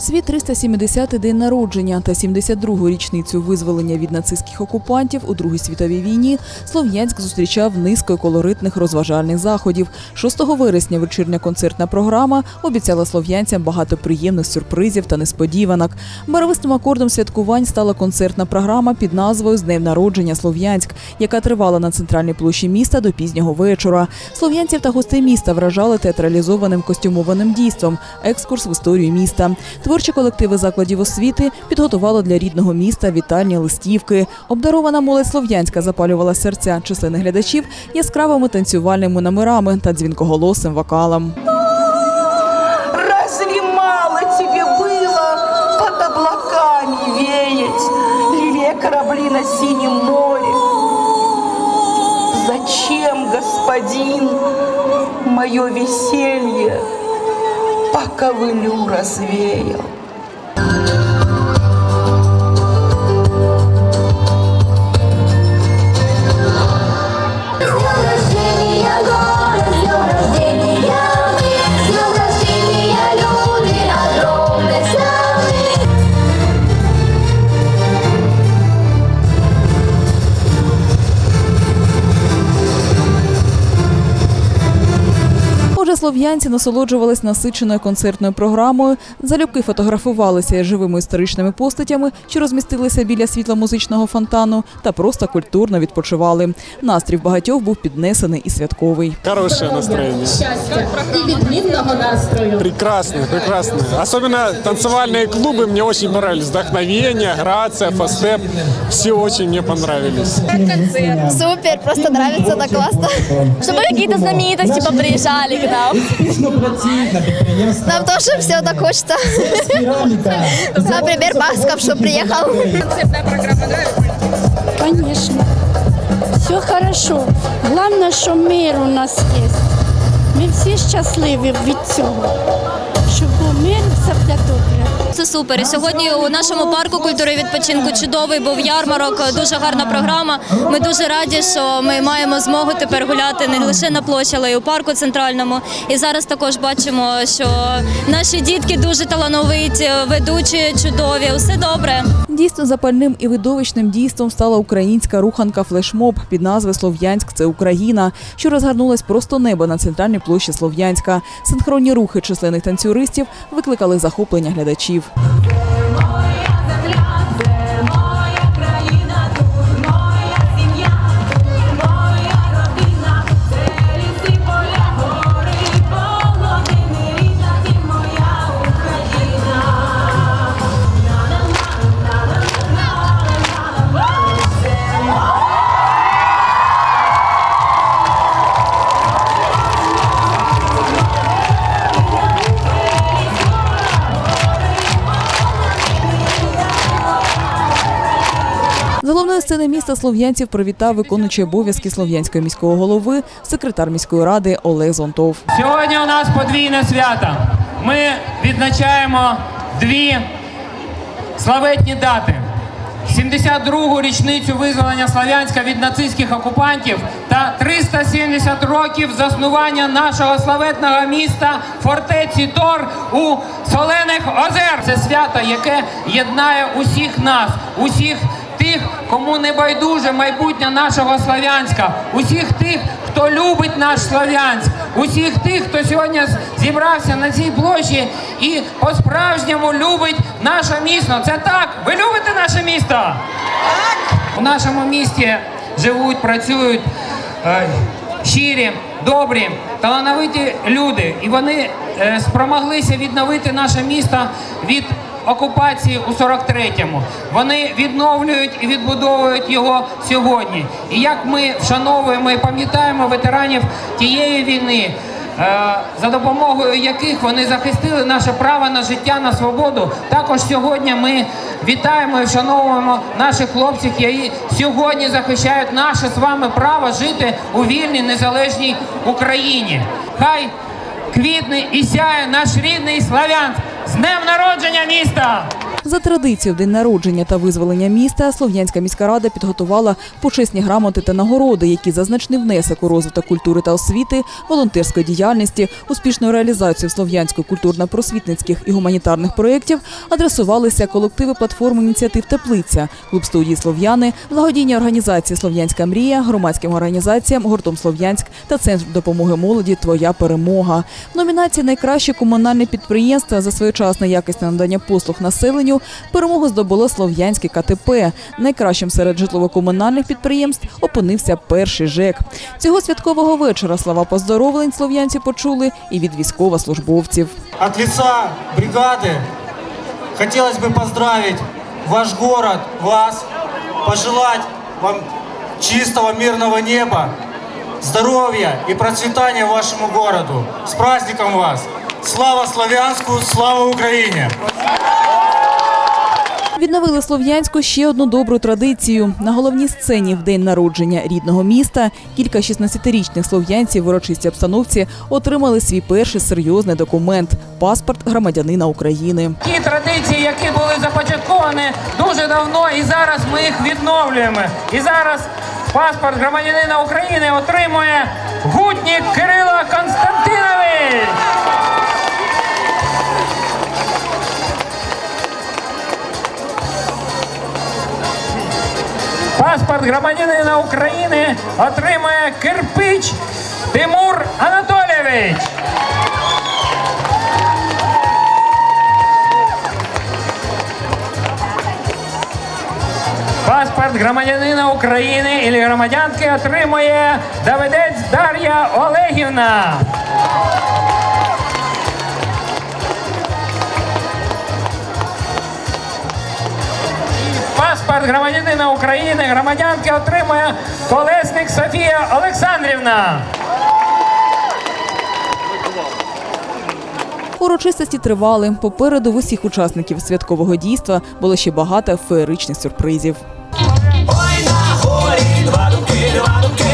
Свій 370-й день народження та 72-гу річницю визволення від нацистських окупантів у Другій світовій війні Слов'янськ зустрічав низкою колоритних розважальних заходів. 6 вересня вечірня концертна програма обіцяла слов'янцям багато приємних сюрпризів та несподіванок. Барвистим акордом святкувань стала концертна програма під назвою З днем народження Слов'янськ, яка тривала на центральній площі міста до пізнього вечора. Слов'янців та гостей міста вражали театралізованим костюмованим дійством, екскурс в історію міста. Творчі колективи закладів освіти підготували для рідного міста вітальні листівки. Обдарована молодь Слов'янська запалювала серця численних глядачів яскравими танцювальними номерами та дзвінкоголосим вокалом. Разве мало тебе было под облаками веять, лилия корабли на синем море? Зачем, господин, мое веселье по вылю развеял? слов'янці насолоджувались насиченою концертною програмою, залюбки фотографувалися із живими історичними постатями, що розмістилися біля світло-музичного фонтану, та просто культурно відпочивали. Настрій в багатьох був піднесений і святковий. Хорошее настроение. щастя і відмінного настрою. Прекрасно, прекрасно. Особенно танцевальные клубы мне очень понравились. Вдохновение, грация, фастеп. Все очень мне понравились. Супер, просто нравится, так классно. Чтобы какие-то знаменитости поприезжали к нам. Нам тоже все так хочется. Например, Басков, что приехал. Конечно. Все хорошо. Главное, що мир у нас є. Ми всі щасливі від цього. Щоб мир, все буде добре. Це супер. І сьогодні у нашому парку культури відпочинку чудовий був ярмарок, дуже гарна програма. Ми дуже раді, що ми маємо змогу тепер гуляти не лише на площі, але й у парку центральному. І зараз також бачимо, що наші дітки дуже талановиті, ведучі, чудові. Усе добре. Дійсно запальним і видовищним дійством стала українська руханка флешмоб під назвою Слов'янськ це Україна, що розгорнулась просто небо на центральній площі Слов'янська. Синхронні рухи численних танцюристів викликали захоплення глядачів. З сцени міста слов'янців привітав виконуючий обов'язки слов'янського міського голови, секретар міської ради Олег Зонтов. Сьогодні у нас подвійне свято. Ми відзначаємо дві славетні дати. 72-гу річницю визволення Слов'янська від нацистських окупантів та 370 років заснування нашого славетного міста фортеці Тор у Солених озер. Це свято, яке єднає усіх нас, усіх тих, кому не байдуже майбутнє нашого Слов'янська, усіх тих, хто любить наш Слов'янськ, усіх тих, хто сьогодні зібрався на цій площі і по-справжньому любить наше місто. Це так. Ви любите наше місто? Так. У нашому місті живуть, працюють е, щирі, добрі, талановиті люди, і вони е, спромоглися відновити наше місто від окупації у 43-му. Вони відновлюють і відбудовують його сьогодні. І як ми вшановуємо і пам'ятаємо ветеранів тієї війни, е, за допомогою яких вони захистили наше право на життя, на свободу. Також сьогодні ми вітаємо і вшановуємо наших хлопців, які сьогодні захищають наше з вами право жити у вільній незалежній Україні. Хай квітне і сяє наш рідний Славянськ з днем народження міста! За традицією в день народження та визволення міста Слов'янська міська рада підготувала почесні грамоти та нагороди, які за значний внесок у розвиток культури та освіти, волонтерської діяльності, успішну реалізацію слов'янсько культурно-просвітницьких і гуманітарних проєктів адресувалися колективи платформи ініціатив Теплиця, клуб студії Слов'яни, благодійні організації Слов'янська мрія, громадським організаціям гуртом Слов'янськ та Центр допомоги молоді Твоя перемога. В номінації Найкраще комунальне підприємство за своєчасне якісне надання послуг населенню перемогу здобуло Слов'янське КТП. Найкращим серед житлово-комунальних підприємств опинився перший ЖЕК. Цього святкового вечора слова поздоровлень слов'янці почули і від військовослужбовців. От лица бригады хотелось бы поздравить ваш город, вас, пожелать вам чистого мирного неба, здоровья и процветания вашему городу. С праздником вас! Слава Славянску, слава Украине! Відновили Слов'янську ще одну добру традицію. На головній сцені в день народження рідного міста кілька 16-річних слов'янців в урочистій обстановці отримали свій перший серйозний документ паспорт громадянина України. Ті традиції, які були започатковані дуже давно, і зараз ми їх відновлюємо. І зараз паспорт громадянина України отримує гутнік Кирило Константинович. Паспорт громадянина України отримує Кирпич Тимур Анатолійович. Паспорт громадянина України і громадянки отримує Давидець Дар'я Олегівна. паспорт громадянина України, громадянки отримує колесник Софія Олександрівна. Урочистості тривали. Попереду в усіх учасників святкового дійства було ще багато феєричних сюрпризів. Ой, на горі, два думки, два думки,